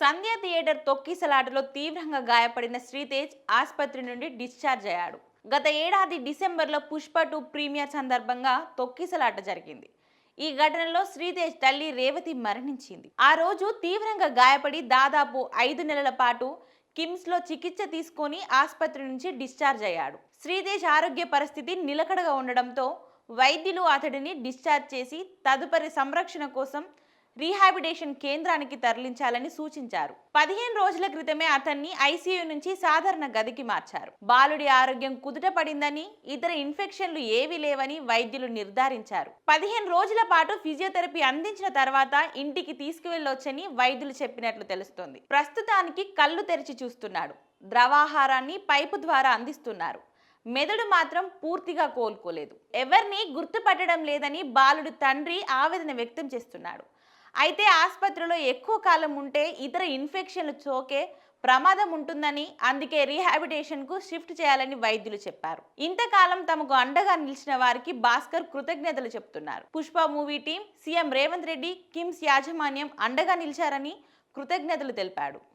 సంధ్య theatre తొక్కిసలాటలో తీవ్రంగా గాయపడిన శ్రీతేజ్ ఆసుపత్రి నుండి డిశ్చార్జ్ అయ్యాడు. గత ఏడాది డిసెంబర్లో పుష్ప టూ ప్రీమియర్ సందర్భంగా తొక్కిసలాట జరిగింది. ఈ ఘటనలో శ్రీతేజ్ తల్లి రేవతి మరణించింది. ఆ రోజు తీవ్రంగా గాయపడి దాదాపు ఐదు నెలల పాటు కిమ్స్లో చికిత్స తీసుకొని ఆసుపత్రి నుంచి డిశ్చార్జ్ అయ్యాడు. శ్రీతేజ్ ఆరోగ్య పరిస్థితి నిలకడగా ఉండడంతో వైద్యులు అతడిని డిశ్చార్జ్ చేసి తదుపరి సంరక్షణ కోసం రీహాబిటేషన్ కేంద్రానికి తరలించాలని సూచించారు. పదిహేను రోజుల క్రితమే అతన్ని ఐసీయూ నుంచి సాధారణ గదికి మార్చారు. బాలుడి ఆరోగ్యం కుదుట పడిందని ఇతర ఇన్ఫెక్షన్లు ఏవీ లేవని వైద్యులు నిర్ధారించారు. పదిహేను రోజుల పాటు ఫిజియోథెరపీ అందించిన తర్వాత ఇంటికి తీసుకువెళ్ళొచ్చని వైద్యులు చెప్పినట్లు తెలుస్తోంది. ప్రస్తుతానికి కళ్ళు తెరిచి చూస్తున్నాడు. ద్రవాహారాన్ని పైపు ద్వారా అందిస్తున్నారు. మెదడు మాత్రం పూర్తిగా కోలుకోలేదు. ఎవరిని గుర్తుపట్టడం లేదని బాలుడి తండ్రి ఆవేదన వ్యక్తం చేస్తున్నాడు. అయితే ఆసుపత్రిలో ఎక్కువ కాలం ఉంటే ఇతర ఇన్ఫెక్షన్లు సోకే ప్రమాదం ఉంటుందని అందుకే రీహాబిటేషన్కు షిఫ్ట్ చేయాలని వైద్యులు చెప్పారు. ఇంతకాలం తమకు అండగా నిలిచిన వారికి భాస్కర్ కృతజ్ఞతలు చెప్తున్నారు. Pushpa movie team CM Revanth Reddy KIMS యాజమాన్యం అండగా నిలిచారని కృతజ్ఞతలు తెలిపాడు.